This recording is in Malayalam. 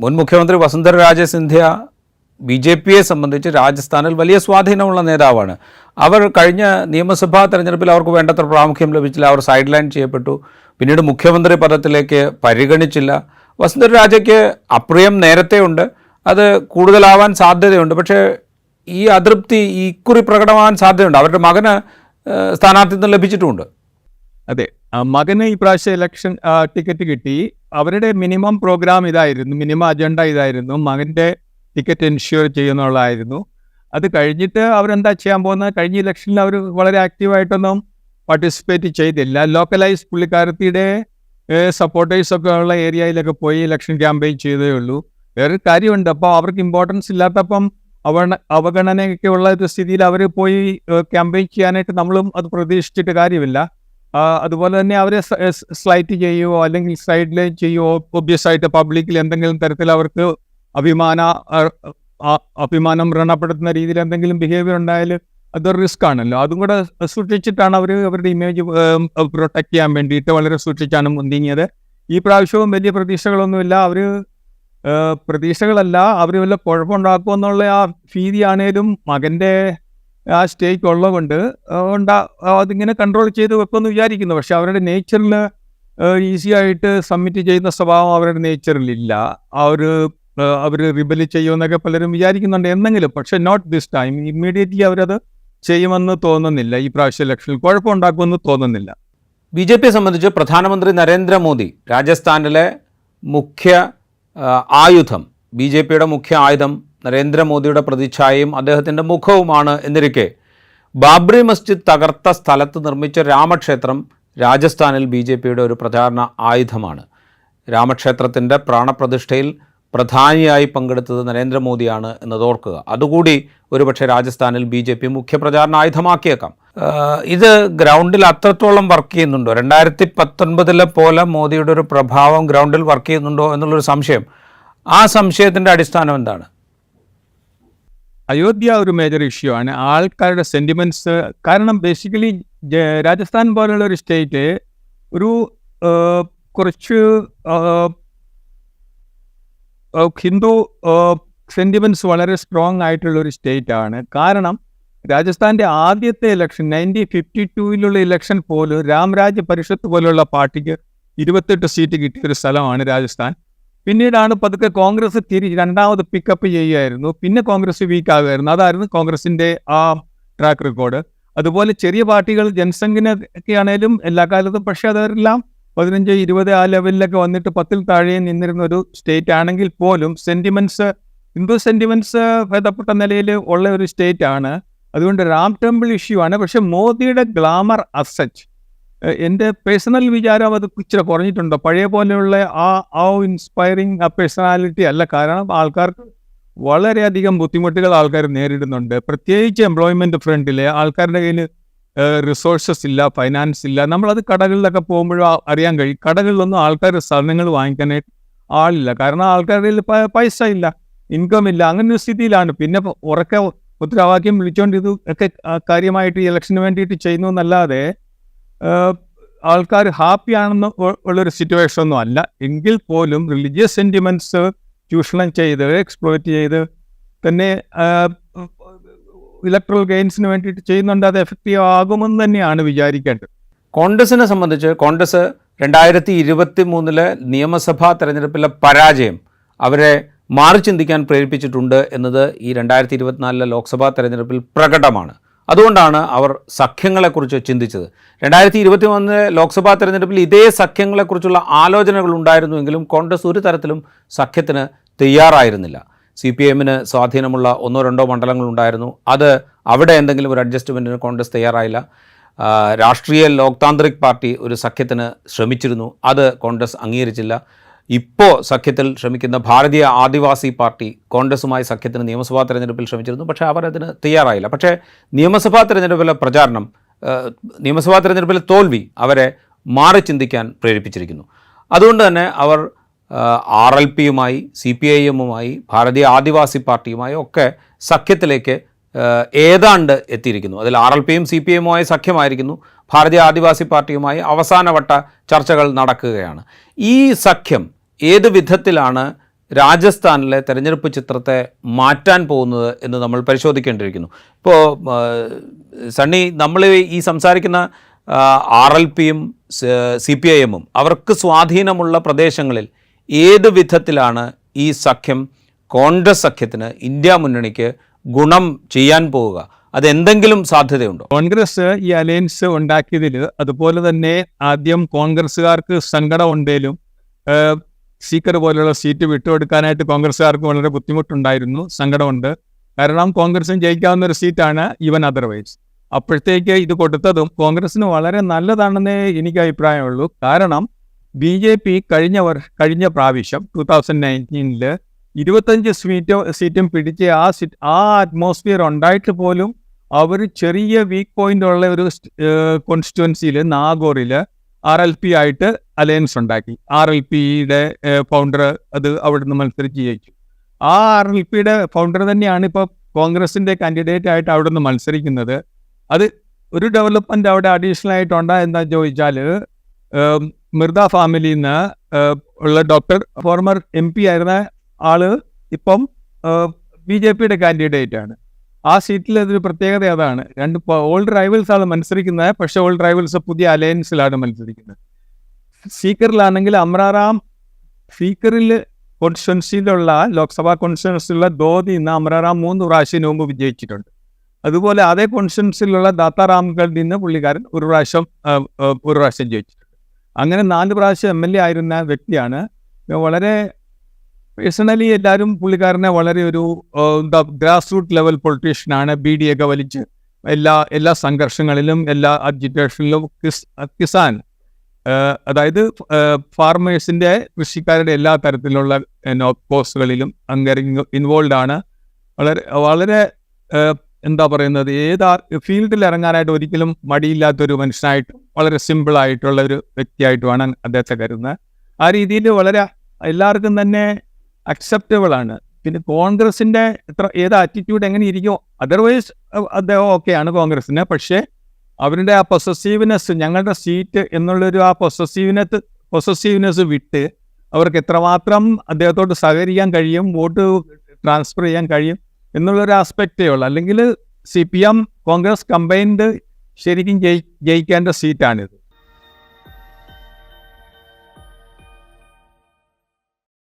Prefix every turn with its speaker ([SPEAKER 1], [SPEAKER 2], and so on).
[SPEAKER 1] മുൻ മുഖ്യമന്ത്രി വസുന്ധര രാജ സിന്ധ്യ ബി ജെ പിയെ സംബന്ധിച്ച് രാജസ്ഥാനിൽ വലിയ സ്വാധീനമുള്ള നേതാവാണ്. അവർ കഴിഞ്ഞ നിയമസഭാ തെരഞ്ഞെടുപ്പിൽ അവർക്ക് വേണ്ടത്ര പ്രാമുഖ്യം ലഭിച്ചില്ല. അവർ സൈഡ് ലൈൻ ചെയ്യപ്പെട്ടു. പിന്നീട് മുഖ്യമന്ത്രി പദത്തിലേക്ക് പരിഗണിച്ചില്ല. വസുന്ധര രാജയ്ക്ക് അപ്രിയം നേരത്തെ ഉണ്ട് അത് കൂടുതലാവാൻ സാധ്യതയുണ്ട്. പക്ഷേ ഈ അതൃപ്തി ഇക്കുറി പ്രകടമാവാൻ സാധ്യതയുണ്ട്. അവരുടെ മകന് സ്ഥാനാർത്ഥിത്വം ലഭിച്ചിട്ടുമുണ്ട്.
[SPEAKER 2] അതെ. മകന് ഈ പ്രാവശ്യം ഇലക്ഷൻ ടിക്കറ്റ് കിട്ടി. അവരുടെ മിനിമം പ്രോഗ്രാം ഇതായിരുന്നു. മിനിമം അജണ്ട ഇതായിരുന്നു. മകന്റെ ടിക്കറ്റ് എൻഷ്യൂർ ചെയ്യുന്നുള്ളതായിരുന്നു. അത് കഴിഞ്ഞിട്ട് അവരെന്താ ചെയ്യാൻ പോകുന്നത്? കഴിഞ്ഞ ഇലക്ഷനിൽ അവർ വളരെ ആക്റ്റീവായിട്ടൊന്നും പാർട്ടിസിപ്പേറ്റ് ചെയ്തില്ല. ലോക്കലൈസ് പുള്ളിക്കാരത്തിയുടെ സപ്പോർട്ടേഴ്സ് ഒക്കെ ഉള്ള ഏരിയയിലൊക്കെ പോയി ഇലക്ഷൻ ക്യാമ്പയിൻ ചെയ്തേ ഉള്ളൂ. വേറൊരു കാര്യമുണ്ട്. അപ്പോൾ അവർക്ക് ഇമ്പോർട്ടൻസ് ഇല്ലാത്തപ്പം അവ അവഗണനയൊക്കെ ഉള്ള ഒരു സ്ഥിതിയിൽ അവർ പോയി ക്യാമ്പയിൻ ചെയ്യാനായിട്ട് നമ്മളും അത് പ്രതീക്ഷിച്ചിട്ട് കാര്യമില്ല. അതുപോലെ തന്നെ അവരെ സ്ലൈറ്റ് ചെയ്യുകയോ അല്ലെങ്കിൽ സൈഡ് ലൈൻ ചെയ്യുകയോ ഒബ്വിയസ് ആയിട്ട് പബ്ലിക്കിൽ എന്തെങ്കിലും തരത്തിൽ അവർക്ക് അഭിമാന അഭിമാനം വ്രണപ്പെടുത്തുന്ന രീതിയിൽ എന്തെങ്കിലും ബിഹേവിയർ ഉണ്ടായാൽ അതൊരു റിസ്ക് ആണല്ലോ. അതും കൂടെ സൂക്ഷിച്ചിട്ടാണ് അവർ അവരുടെ ഇമേജ് പ്രൊട്ടക്ട് ചെയ്യാൻ വേണ്ടിയിട്ട് വളരെ സൂക്ഷിച്ചാണ് മുന്തിങ്ങിയത്. ഈ പ്രാവശ്യവും വലിയ പ്രതീക്ഷകളൊന്നുമില്ല. അവർ പ്രതീക്ഷകളല്ല. അവർ വല്ല കുഴപ്പമുണ്ടാക്കുമെന്നുള്ള ആ ഭീതിയാണേലും മകന്റെ ആ സ്റ്റേക്ക് ഉള്ളതുകൊണ്ട് ഉണ്ടാ അതിങ്ങനെ കൺട്രോൾ ചെയ്ത് വെക്കുമെന്ന് വിചാരിക്കുന്നു. പക്ഷെ അവരുടെ നേച്ചറിൽ ഈസി ആയിട്ട് സബ്മിറ്റ് ചെയ്യുന്ന സ്വഭാവം അവരുടെ നേച്ചറിൽ ഇല്ല. ഒരു അവർ റിബൽ ചെയ്യുമെന്നൊക്കെ പലരും വിചാരിക്കുന്നുണ്ട്. എന്തെങ്കിലും പക്ഷെ നോട്ട് ദിസ് ടൈം ഇമ്മീഡിയറ്റ്ലി അവരത് ചെയ്യുമെന്ന് തോന്നുന്നില്ല. ഈ പ്രാവശ്യ ഇലക്ഷനിൽ കുഴപ്പമുണ്ടാക്കുമെന്ന് തോന്നുന്നില്ല.
[SPEAKER 1] ബി ജെ പിയെ സംബന്ധിച്ച് പ്രധാനമന്ത്രി നരേന്ദ്രമോദി രാജസ്ഥാനിലെ മുഖ്യ ആയുധം ബി ജെ പിയുടെ മുഖ്യ ആയുധം നരേന്ദ്രമോദിയുടെ പ്രതിച്ഛായയും അദ്ദേഹത്തിന്റെ മുഖവുമാണ് എന്നിരിക്കെ. ബാബ്രി മസ്ജിദ് തകർത്ത സ്ഥലത്ത് നിർമ്മിച്ച രാമക്ഷേത്രം രാജസ്ഥാനിൽ ബി ജെ പിയുടെ ഒരു പ്രചാരണ ആയുധമാണ്. രാമക്ഷേത്രത്തിന്റെ പ്രാണപ്രതിഷ്ഠയിൽ പ്രധാനിയായി പങ്കെടുത്തത് നരേന്ദ്രമോദിയാണ് എന്നത് ഓർക്കുക അതുകൂടി ഒരുപക്ഷെ രാജസ്ഥാനിൽ ബി ജെ പി മുഖ്യ പ്രചാരണ ആയുധമാക്കിയേക്കാം. ഇത് ഗ്രൗണ്ടിൽ അത്രത്തോളം വർക്ക് ചെയ്യുന്നുണ്ടോ? രണ്ടായിരത്തി പത്തൊൻപതിലെ പോലെ മോദിയുടെ ഒരു പ്രഭാവം ഗ്രൗണ്ടിൽ വർക്ക് ചെയ്യുന്നുണ്ടോ എന്നുള്ളൊരു സംശയം. ആ സംശയത്തിന്റെ അടിസ്ഥാനം എന്താണ്?
[SPEAKER 2] അയോധ്യ ഒരു മേജർ ഇഷ്യൂ ആണ്. ആൾക്കാരുടെ സെന്റിമെന്റ്സ് കാരണം ബേസിക്കലി രാജസ്ഥാൻ പോലുള്ള ഒരു സ്റ്റേറ്റ് ഒരു കുറച്ച് ഹിന്ദു സെന്റിമെന്റ്സ് വളരെ സ്ട്രോങ് ആയിട്ടുള്ള ഒരു സ്റ്റേറ്റ് ആണ്. കാരണം രാജസ്ഥാന്റെ ആദ്യത്തെ ഇലക്ഷൻ നയന്റീൻ ഫിഫ്റ്റി ടൂവിലുള്ള ഇലക്ഷൻ പോലും രാംരാജ്യ പരിഷത്ത് പോലുള്ള പാർട്ടിക്ക് ഇരുപത്തെട്ട് സീറ്റ് കിട്ടിയ ഒരു സ്ഥലമാണ് രാജസ്ഥാൻ. പിന്നീടാണ് പതുക്കെ കോൺഗ്രസ് തിരി രണ്ടാമത് പിക്കപ്പ് ചെയ്യുമായിരുന്നു പിന്നെ കോൺഗ്രസ് വീക്ക് ആകുമായിരുന്നു അതായിരുന്നു കോൺഗ്രസിന്റെ ആ ട്രാക്ക് റെക്കോർഡ് അതുപോലെ ചെറിയ പാർട്ടികൾ ജനസംഖ്യനെ ഒക്കെ ആണേലും എല്ലാ കാലത്തും പക്ഷേ അതെല്ലാം പതിനഞ്ച് ഇരുപത് ആ ലെവലിലൊക്കെ വന്നിട്ട് പത്തിൽ താഴെ നിന്നിരുന്ന ഒരു സ്റ്റേറ്റ് ആണെങ്കിൽ പോലും സെന്റിമെന്റ്സ് ഹിന്ദു സെന്റിമെന്റ്സ് ഭേദപ്പെട്ട നിലയിൽ ഉള്ള ഒരു സ്റ്റേറ്റ് ആണ്. അതുകൊണ്ട് റാം ടെമ്പിൾ ഇഷ്യൂ ആണ്. പക്ഷെ മോദിയുടെ ഗ്ലാമർ അസച്ച് എന്റെ പേഴ്സണൽ വിചാരം അത് ഇച്ചിരി കുറഞ്ഞിട്ടുണ്ട്. പഴയ പോലെയുള്ള ആ ആ ഇൻസ്പയറിങ് ആ പേഴ്സണാലിറ്റി അല്ല. കാരണം ആൾക്കാർക്ക് വളരെയധികം ബുദ്ധിമുട്ടുകൾ ആൾക്കാർ നേരിടുന്നുണ്ട്. പ്രത്യേകിച്ച് എംപ്ലോയ്മെന്റ് ഫ്രണ്ടിൽ ആൾക്കാരുടെ കയ്യിൽ റിസോഴ്സസ് ഇല്ല ഫൈനാൻസ് ഇല്ല. നമ്മളത് കടകളിലൊക്കെ പോകുമ്പോഴും അറിയാൻ കഴിയും. കടകളിലൊന്നും ആൾക്കാർ സാധനങ്ങൾ വാങ്ങിക്കാനായിട്ട് ആളില്ല. കാരണം ആൾക്കാരുടെ കയ്യിൽ പൈസ ഇല്ല ഇൻകം ഇല്ല അങ്ങനെ ഒരു സ്ഥിതിയിലാണ്. പിന്നെ ഉറക്കെ ഉത്തരവാക്യം വിളിച്ചുകൊണ്ട് ഇത് ഒക്കെ കാര്യമായിട്ട് ഇലക്ഷന് വേണ്ടിയിട്ട് ചെയ്യുന്നു എന്നല്ലാതെ ആൾക്കാർ ഹാപ്പി ആണെന്ന് ഉ- ഉള്ളൊരു സിറ്റുവേഷൻ ഒന്നും അല്ല. എങ്കിൽ പോലും റിലീജിയസ് സെന്റിമെന്റ്സ് ചൂഷണം ചെയ്ത് എക്സ്പ്ലോയിറ്റ് ചെയ്ത് തന്നെ ഇലക്ട്രൽ ഗെയിൻസിന് വേണ്ടിയിട്ട് ചെയ്യുന്നുണ്ട്. അത് എഫക്റ്റീവ് ആകുമെന്ന് തന്നെയാണ് വിചാരിക്കേണ്ടത്.
[SPEAKER 1] കോൺഗ്രസിനെ സംബന്ധിച്ച് കോൺഗ്രസ് രണ്ടായിരത്തി ഇരുപത്തി മൂന്നിലെ നിയമസഭാ തെരഞ്ഞെടുപ്പിലെ പരാജയം അവരെ മാറി ചിന്തിക്കാൻ പ്രേരിപ്പിച്ചിട്ടുണ്ട് എന്നത് ഈ രണ്ടായിരത്തി ഇരുപത്തിനാലിലെ ലോക്സഭാ തെരഞ്ഞെടുപ്പിൽ പ്രകടമാണ്. അതുകൊണ്ടാണ് അവർ സഖ്യങ്ങളെക്കുറിച്ച് ചിന്തിച്ചത്. രണ്ടായിരത്തി ഇരുപത്തി ഒന്ന് ലോക്സഭാ തെരഞ്ഞെടുപ്പിൽ ഇതേ സഖ്യങ്ങളെക്കുറിച്ചുള്ള ആലോചനകൾ ഉണ്ടായിരുന്നുവെങ്കിലും കോൺഗ്രസ് ഒരു തരത്തിലും സഖ്യത്തിന് തയ്യാറായിരുന്നില്ല. സി പി എമ്മിന് സ്വാധീനമുള്ള ഒന്നോ രണ്ടോ മണ്ഡലങ്ങളുണ്ടായിരുന്നു അത് അവിടെ എന്തെങ്കിലും ഒരു അഡ്ജസ്റ്റ്മെന്റിന് കോൺഗ്രസ് തയ്യാറായില്ല. രാഷ്ട്രീയ ലോക്താന്ത്രിക് പാർട്ടി ഒരു സഖ്യത്തിന് ശ്രമിച്ചിരുന്നു. അത് കോൺഗ്രസ് അംഗീകരിച്ചില്ല. ഇപ്പോൾ സഖ്യത്തിൽ ശ്രമിക്കുന്ന ഭാരതീയ ആദിവാസി പാർട്ടി കോൺഗ്രസുമായി സഖ്യത്തിന് നിയമസഭാ തെരഞ്ഞെടുപ്പിൽ ശ്രമിച്ചിരുന്നു പക്ഷേ അവർ അതിന് തയ്യാറായില്ല. പക്ഷേ നിയമസഭാ തെരഞ്ഞെടുപ്പിലെ പ്രചാരണം നിയമസഭാ തെരഞ്ഞെടുപ്പിലെ തോൽവി അവരെ മാറി ചിന്തിക്കാൻ പ്രേരിപ്പിച്ചിരിക്കുന്നു. അതുകൊണ്ട് തന്നെ അവർ ആർ എൽ പിയുമായി സി പി ഐ എമ്മുമായി ഭാരതീയ ആദിവാസി പാർട്ടിയുമായി ഒക്കെ സഖ്യത്തിലേക്ക് ഏതാണ്ട് എത്തിയിരിക്കുന്നു. അതിൽ ആർ എൽ പിയും സി പി എമ്മുമായി സഖ്യമായിരിക്കുന്നു. ഭാരതീയ ആദിവാസി പാർട്ടിയുമായി അവസാനവട്ട ചർച്ചകൾ നടക്കുകയാണ്. ഈ സഖ്യം ഏത് വിധത്തിലാണ് രാജസ്ഥാനിലെ തെരഞ്ഞെടുപ്പ് ചിത്രത്തെ മാറ്റാൻ പോകുന്നത് എന്ന് നമ്മൾ പരിശോധിക്കേണ്ടിയിരിക്കുന്നു. ഇപ്പോൾ സണ്ണി നമ്മൾ ഈ സംസാരിക്കുന്ന ആർ എൽ പിയും സി പി ഐ എമ്മും അവർക്ക് സ്വാധീനമുള്ള പ്രദേശങ്ങളിൽ ഏത് വിധത്തിലാണ് ഈ സഖ്യം കോൺഗ്രസ് സഖ്യത്തിന് ഇന്ത്യ മുന്നണിക്ക് ഗുണം ചെയ്യാൻ പോവുക? അതെന്തെങ്കിലും സാധ്യതയുണ്ടോ?
[SPEAKER 2] കോൺഗ്രസ് ഈ അലയൻസ് ഉണ്ടാക്കിയതിൽ അതുപോലെ തന്നെ ആദ്യം കോൺഗ്രസ്സുകാർക്ക് സങ്കടം ഉണ്ടേലും സ്പീക്കർ പോലെയുള്ള സീറ്റ് വിട്ടുകൊടുക്കാനായിട്ട് കോൺഗ്രസ്സുകാർക്ക് വളരെ ബുദ്ധിമുട്ടുണ്ടായിരുന്നു സങ്കടമുണ്ട്. കാരണം കോൺഗ്രസിന് ജയിക്കാവുന്ന ഒരു സീറ്റാണ് ഈവൻ അതർവൈസ് അപ്പോഴത്തേക്ക് ഇത് കൊടുത്തതും കോൺഗ്രസിന് വളരെ നല്ലതാണെന്നേ എനിക്ക് അഭിപ്രായമുള്ളൂ. കാരണം ബി ജെ പി കഴിഞ്ഞ കഴിഞ്ഞ പ്രാവശ്യം ടൂ തൗസൻഡ് നയന്റീനിൽ ഇരുപത്തഞ്ച് സീറ്റോ സീറ്റും പിടിച്ച് ആ സീറ്റ് ആ അറ്റ്മോസ്ഫിയർ ഉണ്ടായിട്ട് പോലും അവർ ചെറിയ വീക്ക് പോയിന്റ് ഉള്ള ഒരു കോൺസ്റ്റിറ്റുവൻസിയിൽ നാഗോറിൽ ആർ എൽ പി ആയിട്ട് അലയൻസ് ഉണ്ടാക്കി. ആർ എൽ പിയുടെ ഫൗണ്ടർ അത് അവിടുന്ന് മത്സരിച്ച് ജയിച്ചു. ആ ആർ എൽ പിയുടെ ഫൗണ്ടർ തന്നെയാണ് ഇപ്പോൾ കോൺഗ്രസിന്റെ കാൻഡിഡേറ്റ് ആയിട്ട് അവിടുന്ന് മത്സരിക്കുന്നത്. അത് ഒരു ഡെവലപ്മെന്റ് അവിടെ അഡീഷണൽ ആയിട്ടുണ്ടോ എന്താ ചോദിച്ചാൽ മിർദ ഫാമിലിയിൽ നിന്ന് ഉള്ള ഡോക്ടർ ഫോർമർ എം പി ആയിരുന്ന ആൾ ഇപ്പം ബി ജെ പിയുടെ കാൻഡിഡേറ്റ് ആണ്. ആ സീറ്റിൽ അതൊരു പ്രത്യേകത അതാണ്. രണ്ട് ഓൾഡ് റൈവൽസ് ആണ് മത്സരിക്കുന്നത് പക്ഷേ ഓൾഡ് റൈവൽസ് പുതിയ അലയൻസിലാണ് മത്സരിക്കുന്നത്. സ്പീക്കറിലാണെങ്കിൽ അമ്രാറാം സ്പീക്കറിൽ കോൺസ്റ്റിറ്റ്വൻസിയിലുള്ള ലോക്സഭാ കോൺസ്റ്റിറ്റ്വൻസിയിലുള്ള ധോതി ഇന്ന് അമ്രാറാം മൂന്ന് പ്രാവശ്യം മുമ്പ് വിജയിച്ചിട്ടുണ്ട്. അതുപോലെ അതേ കോൺസ്റ്റിറ്റ്വൻസിയിലുള്ള ദാത്താറാംഗഡിൽ നിന്ന് പുള്ളിക്കാരൻ ഒരു പ്രാവശ്യം ഒരു പ്രാവശ്യം ജയിച്ചിട്ടുണ്ട്. അങ്ങനെ നാല് പ്രാവശ്യം എം എൽ എ ആയിരുന്ന വ്യക്തിയാണ്. വളരെ പേഴ്സണലി എല്ലാവരും പുള്ളിക്കാരനെ വളരെ ഒരു എന്താ ഗ്രാസ് റൂട്ട് ലെവൽ പൊളിറ്റീഷ്യനാണ് ബി ഡി ഒക്കെ വലിച്ച് എല്ലാ എല്ലാ സംഘർഷങ്ങളിലും എല്ലാ അജിറ്റേഷനിലും കിസ് കിസാൻ അതായത് ഫാർമേഴ്സിന്റെ കൃഷിക്കാരുടെ എല്ലാ തരത്തിലുള്ള കോഴ്സുകളിലും അങ്ങനെ ഇൻവോൾവ് ആണ്. വളരെ വളരെ എന്താ പറയുന്നത് ഏതാ ഫീൽഡിൽ ഇറങ്ങാനായിട്ട് ഒരിക്കലും മടിയില്ലാത്തൊരു മനുഷ്യനായിട്ടും വളരെ സിമ്പിളായിട്ടുള്ള ഒരു വ്യക്തിയായിട്ടുമാണ് അദ്ദേഹത്തെ കരുതുന്നത്. ആ രീതിയിൽ വളരെ എല്ലാവർക്കും തന്നെ അക്സെപ്റ്റബിൾ ആണ്. പിന്നെ കോൺഗ്രസിന്റെ എത്ര ഏത് ആറ്റിറ്റ്യൂഡ് എങ്ങനെ ഇരിക്കുമോ അതർവൈസ് അദ്ദേഹം ഓക്കെയാണ് കോൺഗ്രസിന് പക്ഷേ അവരുടെ ആ പൊസസീവ്നെസ് ഞങ്ങളുടെ സീറ്റ് എന്നുള്ളൊരു ആ പൊസസീവ്നെസ് പൊസസീവ്നെസ് വിട്ട് അവർക്ക് എത്രമാത്രം അദ്ദേഹത്തോട് സഹകരിക്കാൻ കഴിയും വോട്ട് ട്രാൻസ്ഫർ ചെയ്യാൻ കഴിയും എന്നുള്ളൊരു ആസ്പെക്റ്റേ ഉള്ളൂ. അല്ലെങ്കിൽ C P M Congress combined ശരിക്കും ജയി ജയിക്കേണ്ട സീറ്റാണിത്